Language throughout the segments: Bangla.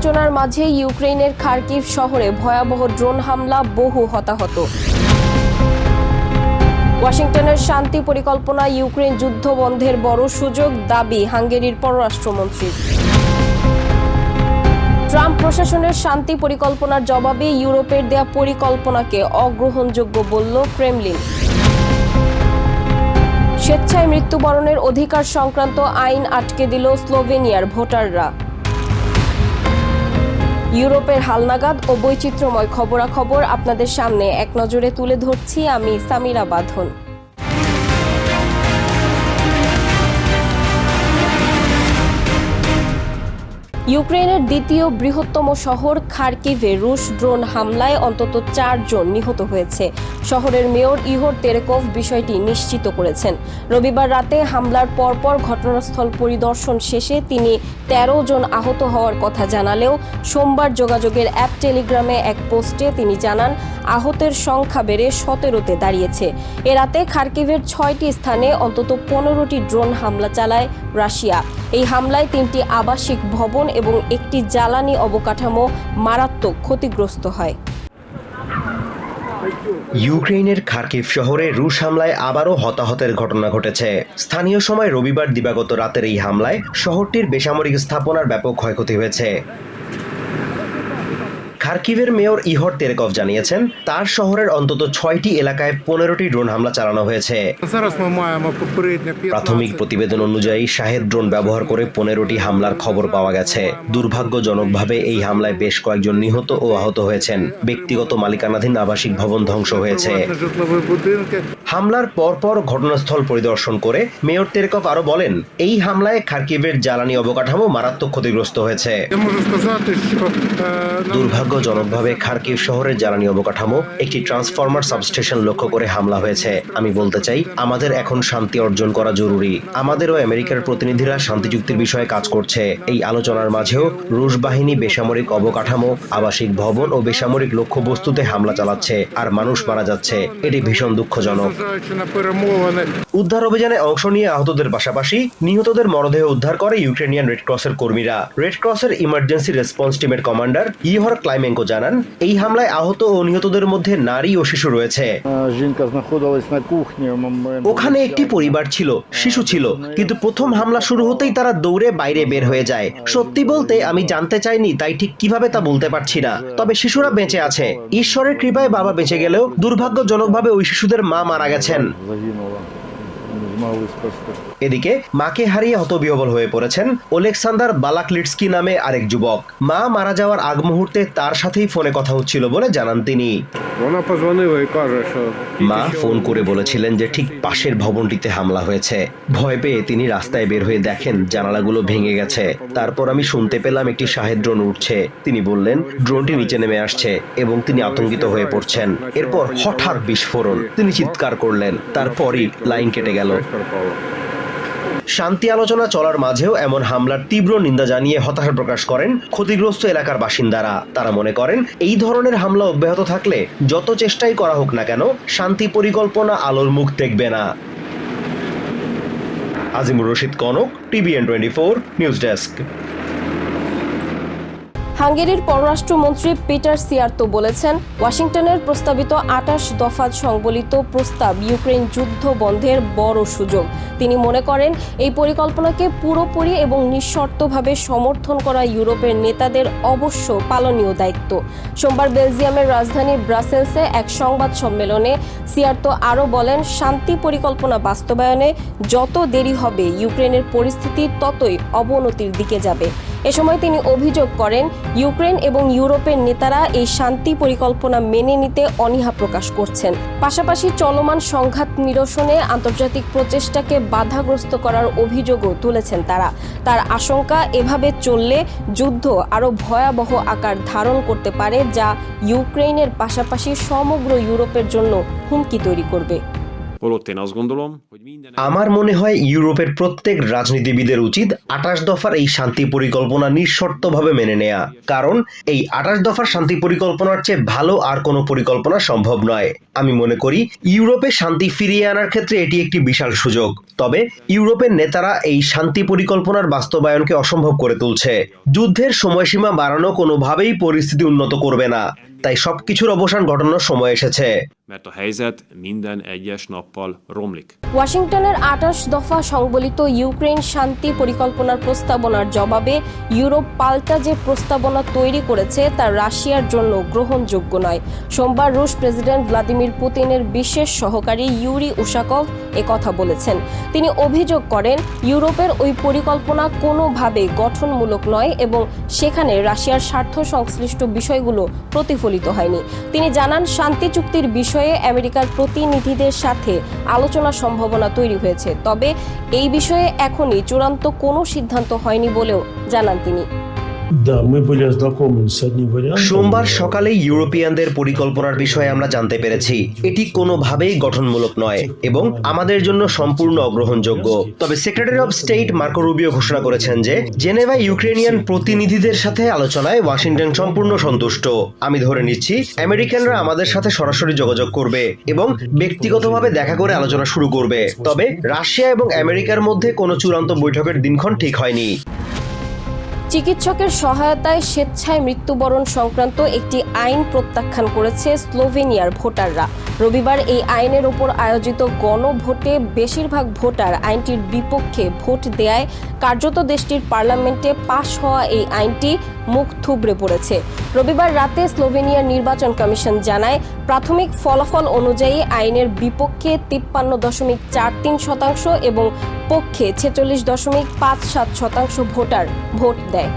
আলোচনার মাঝে ইউক্রেনের খার্কিভ শহরে ভয়াবহ ড্রোন হামলা, বহু হতাহত। ওয়াশিংটনের শান্তি পরিকল্পনা ইউক্রেন যুদ্ধ বন্ধের বড় সুযোগ দাবি হাঙ্গেরির পররাষ্ট্রমন্ত্রীর ট্রাম্প প্রশাসনের শান্তি পরিকল্পনার জবাবে ইউরোপের দেয়া পরিকল্পনাকে অগ্রহণযোগ্য বলল ক্রেমলিন। স্বেচ্ছায় মৃত্যুবরণের অধিকার সংক্রান্ত আইন আটকে দিল স্লোভেনিয়ার ভোটাররা। ইউরোপের হালনাগাদ ও বৈচিত্র্যময় খবরাখবর আপনাদের সামনে এক নজরে তুলে ধরছি আমি সামিরা বাঁধন। ইউক্রেনের দ্বিতীয় বৃহত্তম শহর খার্কিভে রুশ ড্রোন হামলায় অন্তত চারজন নিহত হয়েছে। শহরের মেয়র ইহর তেরেকভ বিষয়টি নিশ্চিত করেছেন। রবিবার রাতে হামলার পরপর ঘটনাস্থল পরিদর্শন শেষে তিনি তেরো জন আহত হওয়ার কথা জানালেও সোমবার যোগাযোগের অ্যাপ টেলিগ্রামে এক পোস্টে তিনি জানান, আহতের সংখ্যা বেড়ে সতেরোতে দাঁড়িয়েছে। এ রাতে খার্কিভের ছয়টি স্থানে অন্তত পনেরোটি ড্রোন হামলা চালায় রাশিয়া। এই হামলায় তিনটি আবাসিক ভবন এবং একটি জ্বালানি অবকাঠামো মারাত্মক ক্ষতিগ্রস্ত হয়। ইউক্রেনের খার্কিভ শহরে রুশ হামলায় আবারও হতাহতের ঘটনা ঘটেছে। স্থানীয় সময় রবিবার দিবাগত রাতের এই হামলায় শহরটির বেসামরিক স্থাপনার ব্যাপক ক্ষয়ক্ষতি হয়েছে। খার্কিভের মেয়র ইহর তেরেকভ জানিয়েছেন, তার শহরের অন্তত ছয়টি এলাকায় পনেরোটি ড্রোন হামলা চালানো হয়েছে। প্রাথমিক প্রতিবেদন অনুযায়ী, শাহেদ ড্রোন ব্যবহার করে পনেরোটি হামলার খবর পাওয়া গেছে। দুর্ভাগ্যজনকভাবে এই হামলায় বেশ কয়েকজন নিহত ও আহত হয়েছেন। ব্যক্তিগত মালিকানাধীন আবাসিক ভবন ধ্বংস হয়েছে। হামলার পরপর ঘটনাস্থল পরিদর্শন করে মেয়র তেরকপ আরও বলেন, এই হামলায় খার্কিভের জ্বালানি অবকাঠামো মারাত্মক ক্ষতিগ্রস্ত হয়েছে। দুর্ভাগ্যজনকভাবে খার্কিভ শহরের জ্বালানি অবকাঠামো একটি ট্রান্সফরমার সাবস্টেশন লক্ষ্য করে হামলা হয়েছে। আমি বলতে চাই, আমাদের এখন শান্তি অর্জন করা জরুরি। আমাদের ও আমেরিকার প্রতিনিধিরা শান্তি চুক্তির বিষয়ে কাজ করছে। এই আলোচনার মাঝেও রুশ বাহিনী বেসামরিক অবকাঠামো, আবাসিক ভবন ও বেসামরিক লক্ষ্যবস্তুতে হামলা চালাচ্ছে, আর মানুষ মারা যাচ্ছে। এটি ভীষণ দুঃখজনক। зважаючи на перемовини উদ্ধার অভিযানে অংশ নিয়ে আহতদের পাশাপাশি নিহতদের মরদেহ উদ্ধার করে ইউক্রেনিয়ান রেড ক্রসের কর্মীরা রেড ক্রসের ইমার্জেন্সি রেসপন্স টিমের কমান্ডার ইহর ক্লাইমেঙ্কো জানান এই হামলায় আহত ও নিহতদের মধ্যে নারী ও শিশু রয়েছে Е, Жінка знаходилась на кухні. Момент ওখানে একটি পরিবার ছিল শিশু ছিল কিন্তু প্রথম হামলা শুরু হতেই তারা দৌড়ে বাইরে বের হয়ে যায় সত্যি বলতে আমি জানতে চাইনি তাই ঠিক কিভাবে তা বলতে পারছি না তবে শিশুরা বেঁচে আছে ঈশ্বরের কৃপায় বাবা বেঁচে গেলেও দুর্ভাগ্যজনকভাবে ওই শিশুদের মা মারা গেছেন এদিকে মাকে হারিয়ে হতবিহবল হয়ে পড়েছেন ওলেক্সান্ডার বালাকলিটস্কি নামে আরেক যুবক। মা মারা যাওয়ার আগ মুহূর্তে তার সাথেই ফোনে কথা হচ্ছিল বলে জানান তিনি। মা ফোন করে বলেছিলেন যে ঠিক পাশের ভবনটিতে হামলা হয়েছে। ভয় পেয়ে তিনি রাস্তায় বের হয়ে দেখেন জানালাগুলো ভেঙে গেছে। তারপর আমি শুনতে পেলাম একটি শাহের ড্রোন উঠছে তিনি বললেন, ড্রোনটি নিচে নেমে আসছে এবং তিনি আতঙ্কিত হয়ে পড়ছেন। এরপর হঠাৎ বিস্ফোরণ। তিনি চিৎকার করলেন। তারপরই লাইন কেটে গেল। শান্তি আলোচনা চলার মাঝেও এমন হামলার তীব্র নিন্দা জানিয়ে হতাশা প্রকাশ করেন ক্ষতিগ্রস্ত এলাকার বাসিন্দারা। তারা মনে করেন, এই ধরনের হামলা অব্যাহত থাকলে যত চেষ্টাই করা হোক না কেন, শান্তি পরিকল্পনা আলোর মুখ দেখবে না। Azimur Rashid Kanak, TVN twenty four, news desk. হাঙ্গেরির পররাষ্ট্রমন্ত্রী পিটার সিয়ার্তো বলেছেন, ওয়াশিংটনের প্রস্তাবিত আটাশ দফা সংবলিত প্রস্তাব ইউক্রেন যুদ্ধ বন্ধের বড় সুযোগ। তিনি মনে করেন, এই পরিকল্পনাকে পুরোপুরি এবং নিঃশর্তভাবে সমর্থন করা ইউরোপের নেতাদের অবশ্য পালনীয় দায়িত্ব। সোমবার বেলজিয়ামের রাজধানী ব্রাসেলসে এক সংবাদ সম্মেলনে সিয়ার্তো আরও বলেন, শান্তি পরিকল্পনা বাস্তবায়নে যত দেরি হবে ইউক্রেনের পরিস্থিতি ততই অবনতির দিকে যাবে। এ সময় তিনি অভিযোগ করেন, ইউক্রেন এবং ইউরোপের নেতারা এই শান্তি পরিকল্পনা মেনে নিতে অনীহা প্রকাশ করছেন। পাশাপাশি চলমান সংঘাত নিরসনে আন্তর্জাতিক প্রচেষ্টাকে বাধাগ্রস্ত করার অভিযোগও তুলেছেন তারা। তার আশঙ্কা, এভাবে চললে যুদ্ধ আরও ভয়াবহ আকার ধারণ করতে পারে, যা ইউক্রেনের পাশাপাশি সমগ্র ইউরোপের জন্য হুমকি তৈরি করবে। আমার মনে হয় ইউরোপের প্রত্যেক রাজনীতিবিদের উচিত আঠাশ দফার এই শান্তি পরিকল্পনা নিঃশর্তভাবে মেনে নেয়া। কারণ এই আঠাশ দফার শান্তি পরিকল্পনার চেয়ে ভালো আর কোনো পরিকল্পনা সম্ভব নয়। আমি মনে করি ইউরোপে শান্তি ফিরিয়ে আনার ক্ষেত্রে এটি একটি বিশাল সুযোগ। তবে ইউরোপের নেতারা এই শান্তি পরিকল্পনার বাস্তবায়নকে অসম্ভব করে তুলছে। যুদ্ধের সময়সীমা বাড়ানো কোনোভাবেই পরিস্থিতি উন্নত করবে না। তাই সবকিছুর অবসান ঘটানোর সময় এসেছে। Mert a helyzet minden egyes nappal romlik. ওয়াশিংটনের আঠাশ দফা সংবলিত ইউক্রেন শান্তি পরিকল্পনার প্রস্তাবনার জবাবে ইউরোপ পাল্টা যে প্রস্তাবনা তৈরি করেছে তা রাশিয়ার জন্য গ্রহণযোগ্য নয়। সোমবার রুশ প্রেসিডেন্ট ভ্লাদিমির পুতিনের বিশেষ সহকারী ইউরি উশাকভ কথা বলেছেন। তিনি অভিযোগ করেন ইউরোপের ওই পরিকল্পনা কোনোভাবে গঠনমূলক নয় এবং সেখানে রাশিয়ার স্বার্থ সংশ্লিষ্ট বিষয়গুলো প্রতিফলিত হয়নি। তিনি জানান, শান্তি চুক্তির বিষয়ে আমেরিকার প্রতিনিধিদের সাথে আলোচনার সম্ভাবনা তৈরি হয়েছে। তবে এই বিষয়ে এখনই চূড়ান্ত কোনো সিদ্ধান্ত হয়নি বলেও জানান তিনি। সোমবার সকালে ইউরোপিয়ানদের পরিকল্পনার বিষয়ে আমরা জানতে পেরেছি। এটি কোনোভাবেই গঠনমূলক নয় এবং আমাদের জন্য সম্পূর্ণ অগ্রহণযোগ্য। তবে secretary of state Marco Rubio ঘোষণা করেছেন যে, জেনেভা ইউক্রেনিয়ান প্রতিনিধিদের সাথে আলোচনায় ওয়াশিংটন সম্পূর্ণ সন্তুষ্ট। আমি ধরে নিচ্ছি, আমেরিকানরা আমাদের সাথে সরাসরি যোগাযোগ করবে এবং ব্যক্তিগতভাবে দেখা করে আলোচনা শুরু করবে। তবে রাশিয়া এবং আমেরিকার মধ্যে কোনো চূড়ান্ত বৈঠকের দিনক্ষণ ঠিক হয়নি। চিকিৎসকের সহায়তায় স্বেচ্ছায় মৃত্যুবরণ সংক্রান্ত একটি আইন প্রত্যাখ্যান করেছে স্লোভেনিয়ার ভোটাররা। রবিবার এই আইনের ওপর আয়োজিত গণভোটে বেশিরভাগ ভোটার আইনটির বিপক্ষে ভোট দেয়ায় কার্যত দেশটির পার্লামেন্টে পাশ হওয়া এই আইনটি মুখ থুবড়ে পড়েছে। রবিবার রাতে স্লোভেনিয়ার নির্বাচন কমিশন জানায়, প্রাথমিক ফলাফল অনুযায়ী আইনের বিপক্ষে তিপ্পান্ন দশমিক চার তিন শতাংশ এবং পক্ষে ছেচল্লিশ দশমিক পাঁচ সাত শতাংশ ভোটার ভোট দেয়।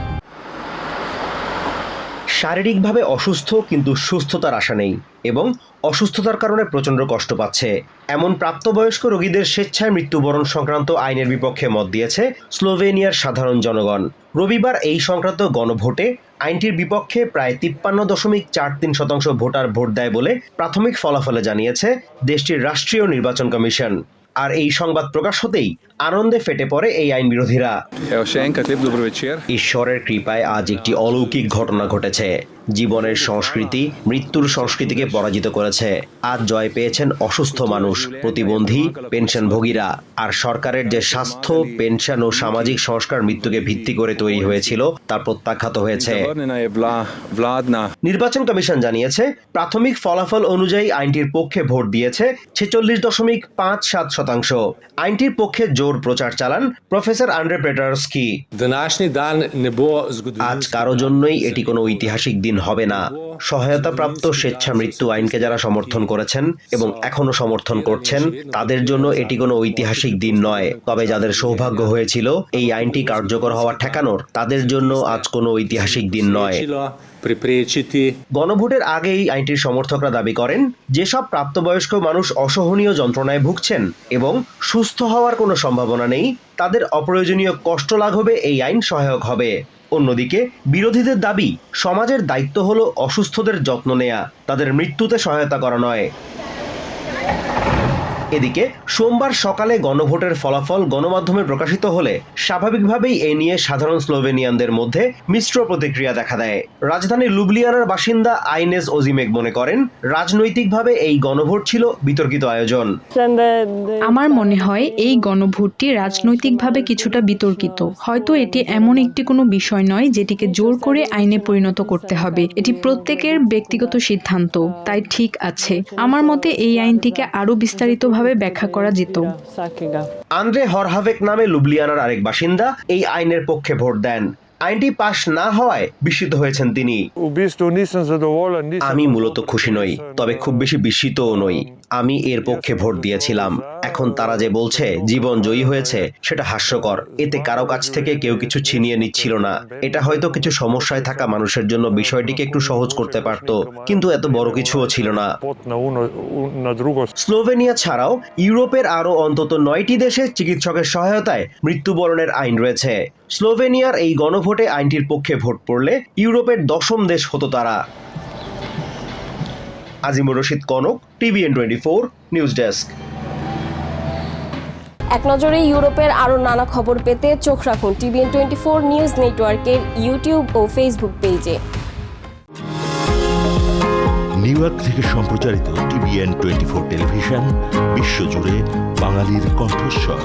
শারীরিকভাবে অসুস্থ, কিন্তু সুস্থতার আশা নেই এবং অসুস্থতার কারণে প্রচণ্ড কষ্ট পাচ্ছে। এমন প্রাপ্তবয়স্ক রোগীদের স্বেচ্ছায় মৃত্যুবরণ সংক্রান্ত আইনের বিপক্ষে মত দিয়েছে স্লোভেনিয়ার সাধারণ জনগণ। রবিবার এই সংক্রান্ত গণভোটে আইনটির বিপক্ষে প্রায় তিপ্পান্ন দশমিক চার তিন শতাংশ ভোটার ভোট দেয় বলে প্রাথমিক ফলাফলে জানিয়েছে দেশটির রাষ্ট্রীয় নির্বাচন কমিশন। আর এই সংবাদ প্রকাশ হতেই আনন্দে ফেটে পড়ে এই আইন বিরোধীরা। ঈশ্বরের কৃপায় আজ একটি অলৌকিক ঘটনা ঘটেছে। জীবনের সংস্কৃতি মৃত্যুর সংস্কৃতিকে পরাজিত করেছে। আজ জয় পেয়েছেন অসুস্থ মানুষ প্রতিবন্ধী পেনশনভোগীরা। আর সরকারের যে স্বাস্থ্য পেনশন ও সামাজিক সংস্কার মৃত্যুকে ভিত্তি করে তৈরি হয়েছিল তা প্রত্যাখ্যাত হয়েছে। নির্বাচন কমিশন জানিয়েছে প্রাথমিক ফলাফল অনুযায়ী আইনটির পক্ষে ভোট দিয়েছে ছেচল্লিশ দশমিক পাঁচ সাত শতাংশ। আইনটির পক্ষে জোর প্রচার চালান প্রফেসর আন্ড্রে zgodovinski. আজ কারও জন্যই এটি কোনো ঐতিহাসিক দিন হবে না। সহায়তাপ্রাপ্ত স্বেচ্ছা মৃত্যু আইনকে যারা সমর্থন করেছেন এবং এখনও সমর্থন করছেন, তাদের জন্য এটি কোনো ঐতিহাসিক দিন নয়। তবে যাদের সৌভাগ্য হয়েছিল, এই আইনটি কার্যকর হওয়া ঠেকানোর, তাদের জন্য আজ কোনো ঐতিহাসিক দিন নয়। গণভোটের আগেই আইনটির সমর্থকরা দাবি করেন, যেসব প্রাপ্তবয়স্ক মানুষ অসহনীয় যন্ত্রণায় ভুগছেন এবং সুস্থ হওয়ার কোনো সম্ভাবনা নেই, তাদের অপ্রয়োজনীয় কষ্ট লাঘবে এই আইন সহায়ক হবে। অন্যদিকে বিরোধীদের দাবি সমাজের দায়িত্ব হল অসুস্থদের যত্ন নেয়া তাদের মৃত্যুতে সহায়তা করা নয়। এদিকে সোমবার সকালে গণভোটের ফলাফল গণমাধ্যমে প্রকাশিত হলে স্বাভাবিকভাবেই এ নিয়ে সাধারণ স্লোভেনিয়ানদের মধ্যে মিশ্র প্রতিক্রিয়া দেখা দেয়। রাজধানী লুবলিয়ানার বাসিন্দা আইনেস ওজিমেক মনে করেন, রাজনৈতিকভাবে এই গণভোট ছিল বিতর্কিত আয়োজন। আমার মনে হয় এই গণভোটটি রাজনৈতিকভাবে কিছুটা বিতর্কিত। হয়তো এটি এমন একটি কোনো বিষয় নয় যেটিকে জোর করে আইনে পরিণত করতে হবে। এটি প্রত্যেকের ব্যক্তিগত সিদ্ধান্ত, তাই ঠিক আছে। আমার মতে এই আইনটিকে আরও বিস্তারিতভাবে ব্যাখ্যা করা যেত। আন্দ্রে হরহাভেক নামে লুবলিয়ানার আরেক বাসিন্দা এই আইনের পক্ষে ভোট দেন। আইনটি পাশ না হওয়ায় বিস্মিত হয়েছেন তিনি. আমি মূলত খুশি নই, তবে খুব বেশি বিস্মিতও নই। আমি এর পক্ষে ভোট দিয়েছিলাম। এখন তারা যে বলছে জীবন জয়ী হয়েছে, সেটা হাস্যকর। এতে কারও কাছ থেকে কেউ কিছু ছিনিয়ে নিচ্ছিল না। এটা হয়তো কিছু সমস্যায় থাকা মানুষের জন্য বিষয়টিকে একটু সহজ করতে পারত, কিন্তু এত বড় কিছুও ছিল না। স্লোভেনিয়া ছাড়াও ইউরোপের আরও অন্তত নয়টি দেশে চিকিৎসকের সহায়তায় মৃত্যুবরণের আইন রয়েছে। স্লোভেনিয়ার এই গণভোটে আইনটির পক্ষে ভোট পড়লে ইউরোপের দশম দেশ হতো তারা। Azimur Rashid Kanak TVN twenty four news desk. এক নজরে ইউরোপের আরও নানা খবর পেতে চোখ রাখুন টিভিএন টোয়েন্টি ফোর নিউজ নেটওয়ার্কের ইউটিউব ও ফেসবুক পেজে। নিউ ইয়র্ক থেকে সম্প্রচারিত টিভিএন টোয়েন্টি ফোর টেলিভিশন বিশ্বজুড়ে বাঙালির কণ্ঠস্বর।